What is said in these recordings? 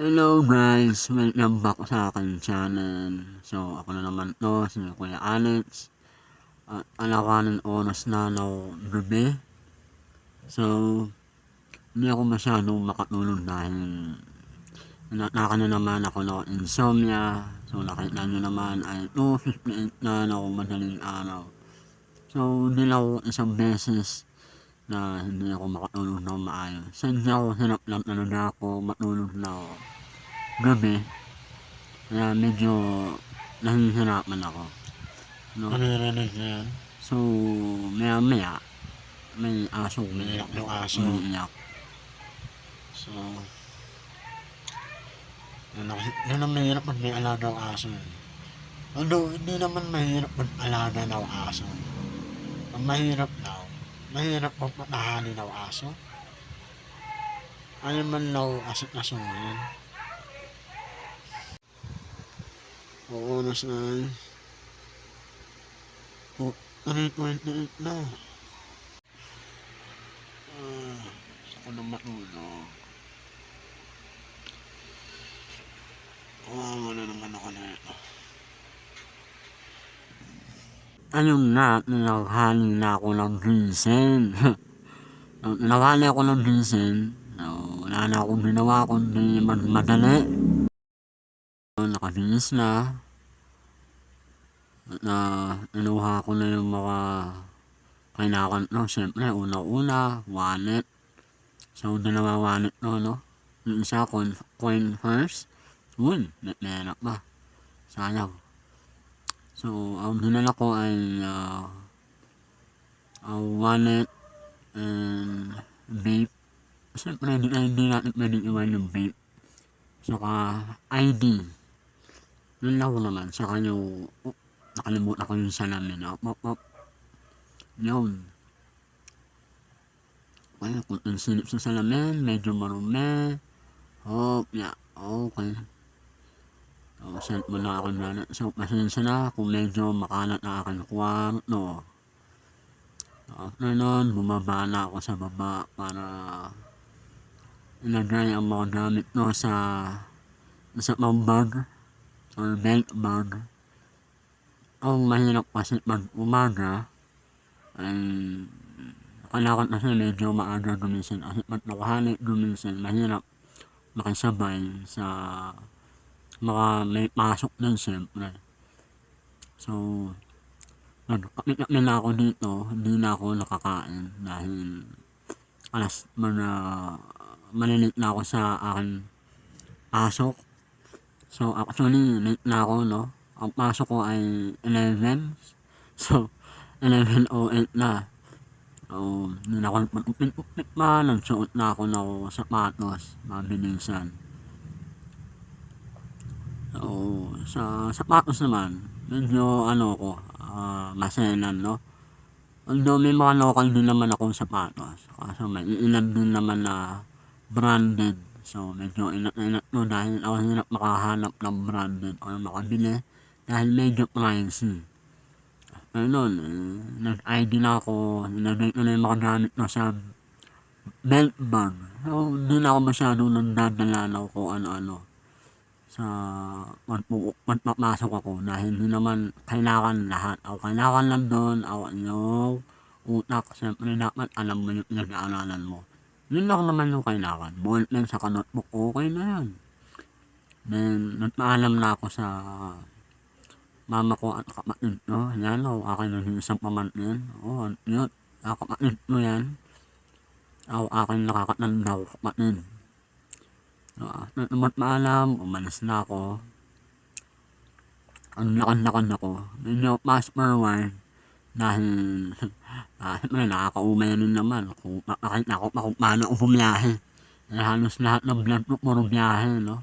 Hello guys! Welcome back sa aking channel. So, ako na naman to, si Kuya Alex. At alawanan oras na ng gabi. So, hindi ako masyadong makatulog dahil nataka na naman ako ng insomnia. So, nakita nyo naman ay 2.58 na ng madaling araw. So, hindi lang ako isang beses na hindi ako makatulog ng maayos. Sadya hirap lang talaga ako matulog na gabi. Kaya medyo nahihirapan ako. No? Naririnig niya yan. So, maya maya, may aso Umiiyak yung aso. umiiyak. So, yun ang, yun ang mahirap pag may alaga ng aso. Eh. Although, hindi naman mahirap pag alaga ng aso. Ang mahirap daw, mahirap pag matahanin ng aso. Ayaw man daw asit-asuhin. Oo, oras ay... Oh, 3.28 na. Ah, sa ko na matulog. Kawawa na naman ako na ito. Ayun na, nilawhali na ako ng gising. nilawhali ako ng gising. So, wala na akong ginawa kundi magmadali. So, nakabihis na. Na, inuha ko na yung mga kailangan no, siyempre, una-una, wallet. So, dalawa wallet no, no? Yung isa, coin, coin first. May pera pa. Sayang. So, ang dinala ko ay uh, uh, wallet and vape. Siyempre, hindi, hindi natin pwedeng iwan yung vape. Saka, ID. Yun lang naman. Saka yung, oh, nakalimutan ko yung salamin. Op, op, op. Yun. Okay, kung ang silip sa salamin, medyo marumi. Hop, yeah. Okay. So, set mo na ako na. So, pasensya na kung medyo makalat na aking kwarto. After nun, bumaba na ako sa baba para ilagay ang mga gamit ko sa sa pang bag or bag. Ang mahirap kasi pag umaga ay kailangan kasi medyo maaga gumising kasi pag nakahalik gumising mahirap makisabay sa mga may pasok din siyempre. So, nagkapit-kapit na ako dito, hindi na ako nakakain dahil alas mga malilit na ako sa akin pasok. So, actually, late na ako, no? Ang pasok ko ay 11. So, 11.08 na. So, hindi na ako magpupit-pupit pa, nagsuot na ako ng sapatos, mabilisan. So, sa sapatos naman, medyo ano ko, uh, maselan, no? Although may mga local din naman akong sapatos. Kaso may ilan din naman na branded. So, medyo inat-inat no dahil ako hirap makahanap ng branded or makabili dahil medyo pricey. Pero nun, eh, nag-ID na ako, nilagay ko na yung mga gamit ko sa belt bag. So, hindi na ako masyado nagdadalanaw ko ano-ano sa pagpapasok ako dahil hindi naman kailangan lahat. O kailangan lang doon, o yung utak, siyempre dapat alam mo yung pinag-aaralan mo. Yun lang naman yung kailangan. Ballpen sa notebook, okay na yan. Then, nagpaalam na ako sa mama ko at kapatid ko. Yan o, akin yung isang pamangkin. O, oh, yun, ah, kapatid ko yan. O, akin nakakatandaw kapatid. So, after naman maalam, umalis na ako. Ang lakan-lakan ako. Medyo fast forward dahil ah, siyempre nakakaumay rin naman kung makakita ko pa kung paano ako bumiyahe. Halos lahat ng vlog ko puro biyahe, no?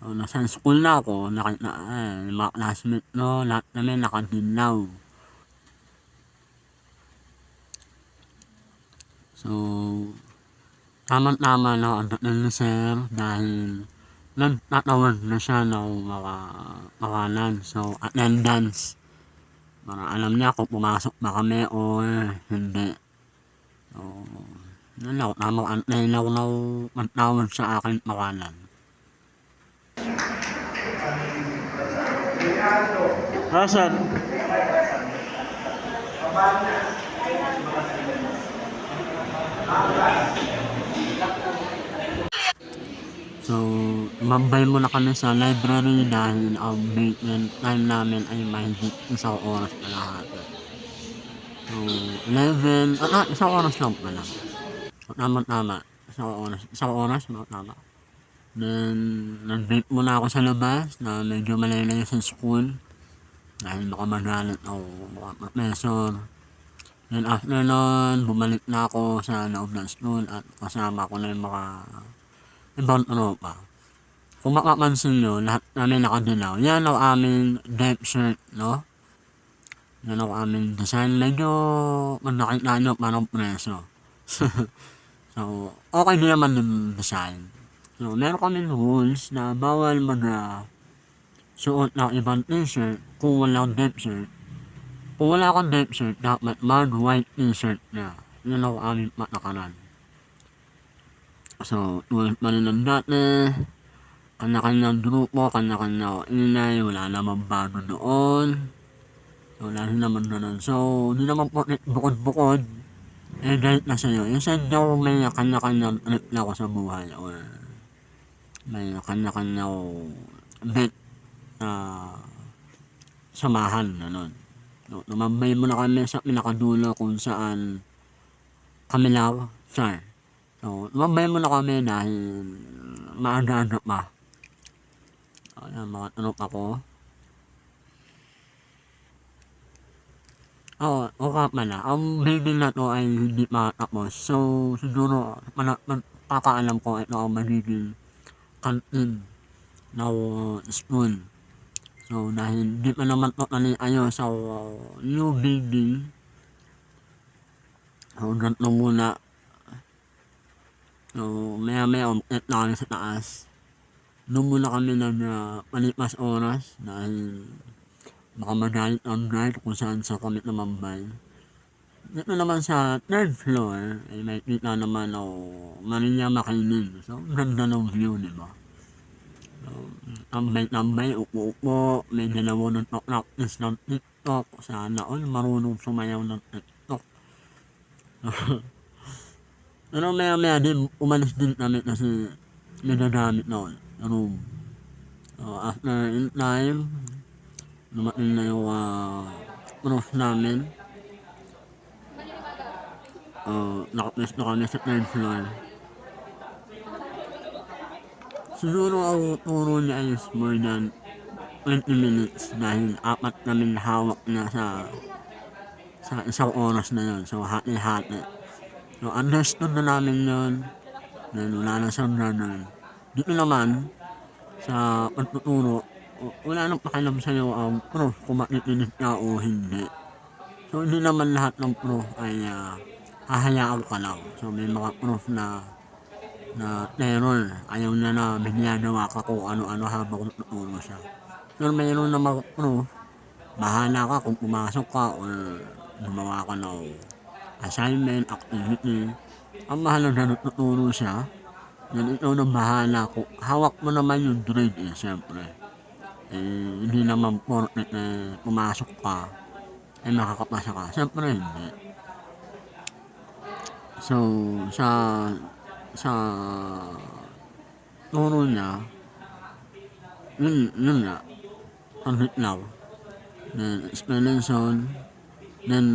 So, nasa school na ako, nakita, eh, mga classmate, no, lahat namin nakadilaw. So, tamang-tama na ang dating ni sir dahil nagtatawag na siya ng mga kawalan. So, attendance para alam niya kung pumasok ba kami o eh, hindi. So yun ako namag-antay na ako na magtawag sa akin makalan Hasan ah, Hasan So, mambay muna kami sa library dahil ang maintenance time namin ay mahigit isang oras na lahat. So, 11, ah, ah, isang oras lang pala. So, tama, tama. Isang oras, isang oras, no, tama. Then, nag-vape muna ako sa labas na medyo malayo sa school. Dahil baka magalit ako mga professor. Then after nun, bumalik na ako sa loob ng school at kasama ko na yung mga ibang tropa. Kung makapansin nyo, lahat namin nakadilaw. Yan ang aming deep shirt, no? Yan ang aming design. Medyo, kung nakita nyo, parang preso. so, okay din naman yung design. So, meron kami rules na bawal mag uh, suot ng ibang t-shirt kung walang deep shirt. Kung wala kang deep shirt, dapat mag-white t-shirt na. Yun ang aming patakaran. So, ng dati, kanya-kanyang grupo, kanya-kanya inay, wala namang bago doon. Wala rin naman ganun. So, hindi naman po bukod-bukod. Eh, dahil na sa'yo. Yung sa daw may kanya-kanyang trip na ako sa buhay or may kanya-kanyang bet na samahan, ganun. So, tumambay muna kami sa pinakadulo kung saan kami lang, sir. So, tumambay muna kami dahil maaga-aga pa. Ayan, tanong ako. Oo, oh, okay pala. Ang building na to ay hindi pa tapos. So, siguro, mana, magkakaalam ko ito ang magiging canteen ng school. So, dahil di pa naman totally ayos sa uh, new building. So, ganito muna. So, maya maya umakit na kami sa taas. Doon muna kami nag uh, palipas oras dahil baka magalit ang guide kung saan sa kami namambay. Dito naman sa third floor, ay may kita naman o Maria Makinig. So, ganda ng view, di ba? So, tambay-tambay, upo-upo, may dalawa ng practice ng TikTok. Sana all marunong sumayaw ng TikTok. Pero maya maya din, umalis din kami kasi nagagamit na room. So, after in time, lumating na yung uh, prof namin. Uh, nakapress na kami sa third floor. Siguro ang turo niya is more than 20 minutes dahil apat namin hawak na sa sa isang oras na yun. So, hati-hati. So, understood na namin yun. Then, wala na siyang ganun. Dito naman, sa pagtuturo, wala nang pakialam sa'yo ang prof kung makikinig ka o hindi. So, hindi naman lahat ng prof ay uh, hahayaan ka lang. So, may mga prof na na terror. Ayaw na na ginagawa ka kung ano-ano habang tuturo siya. Pero mayroon na mga prof, bahala ka kung pumasok ka or gumawa ka ng assignment, activity. Ang mahalaga na tuturo siya, yan ikaw na bahala ko. Hawak mo naman yung grade eh, siyempre. Eh, hindi naman porket eh, pumasok ka, eh makakapasa ka. Siyempre hindi. So, sa sa turo niya, yun, yun nga, pagritlaw. Then, explanation, then,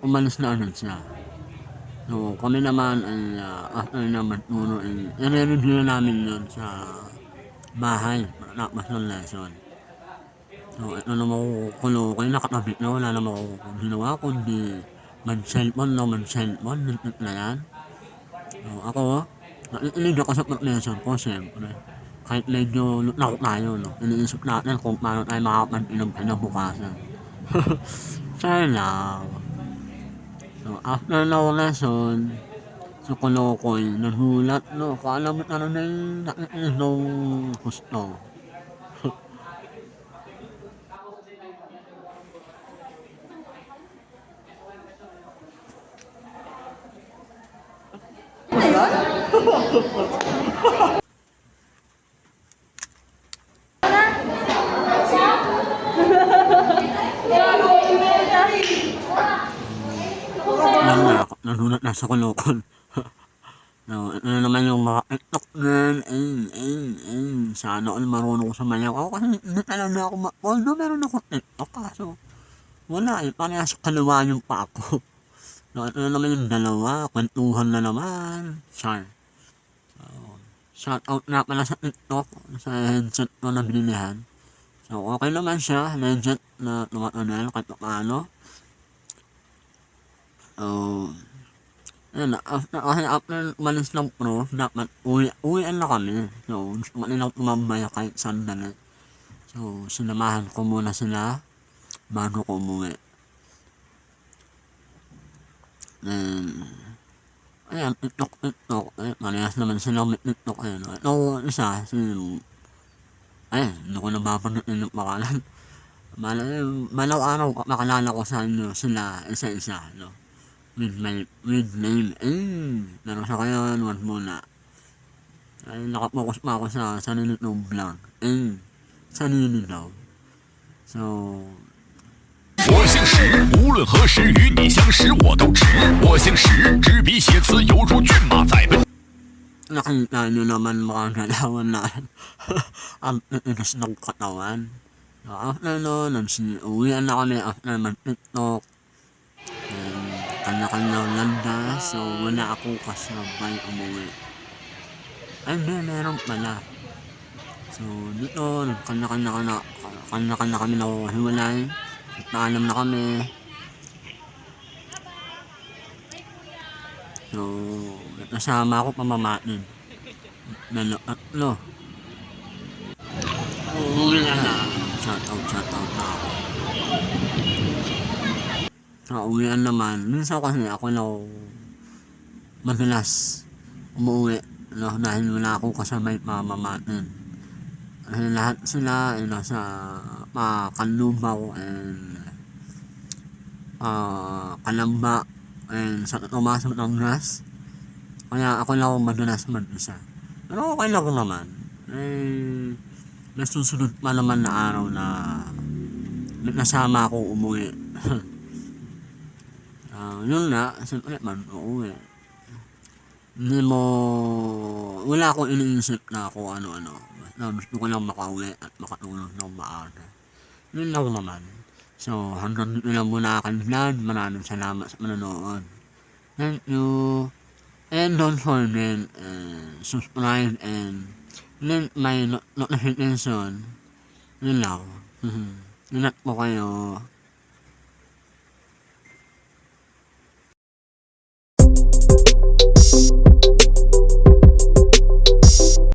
umalis na agad siya. So, kami naman ay, uh, after na magturo, ay, i-review namin yun sa bahay, tapos ng lesson. So, ito naman ko kulo, kayo nakatabi na, wala naman ako ginawa, kundi mag-cellphone na mag-cellphone, nagtip na yan. So, ako, nakikinig ako sa professor ko, siyempre. Kahit medyo lutak tayo, no? Iniisip natin kung paano tayo makapag-inom kinabukasan. Sana. So, after ng lesson, sa Kolokoy, nagulat, no? Kala mo ano na yung nakikinig ng gusto. Yan na ako, nanunat na sa kulokol. no, ano naman yung mga tiktok din, ayun, ayun, ayun. Sana all marunong ko sa mayaw. Ako kasi hindi alam na ako, ma- although meron ako tiktok kaso, wala eh, parehas kaliwa yung pa ako. No, ano naman yung dalawa, kwentuhan na naman. Char. So, shout out na pala sa TikTok, sa headset ko na binilihan. So, okay naman siya, legit na tumatanel kahit pa paano. So, ayun, after, kasi after umalis ng pro, dapat uwi, uwian na kami. So, gusto ko nilang tumambay kahit sandali. So, sinamahan ko muna sila bago ko umuwi. Then, ayan, TikTok, TikTok. Eh, parehas naman sila may TikTok. Ayun, ito, isa, si, ayun, hindi ko nababanggit yung pangalan. Mal malaw araw makalala ko sa inyo sila isa-isa, no? With my, with name, eh, pero sa ngayon, wag muna. Ay, nakapokus pa ako sa sarili kong vlog. Eh, sarili daw. So, 我姓石，无论何时与你相识，我都直。我姓石，执笔写词犹如骏马在奔。 nakita nyo naman mga galawan na ang titigas ng katawan. So, after no, nagsi-uwian na kami after mag-tiktok. And, kanya-kanyang landas. So, wala ako kasabay umuwi. Ay, hindi, meron pala. So, dito, kanya-kanya ka na, kanya-kanya kami nahiwalay. Naalam na kami. So, kasama ako pamamatin. Lalo, tatlo. Oo, wala na. Shout out, shout out na ako. Sa uwian naman, minsan kasi ako na madalas umuwi no, dahil wala akong kasabay pamamatin. Kasi lahat sila ay nasa uh, Kanlubaw and uh, Kalamba and sa Tomas Batangas. Kaya ako lang madalas mag-isa. Pero okay lang naman. Eh, may susunod pa naman na araw na nasama ako umuwi. Ah, yun na, siyempre man, uuwi. Hindi mo, wala akong iniisip na ako ano-ano. Basta gusto ko lang makauwi at makatulog ng maaga. Yun lang naman. So, hanggang dito lang muna aking vlog. Maraming salamat sa manonood. Thank you. And don't forget, uh, subscribe and link my no- notification. Yun lang. Ingat po kayo. Peace.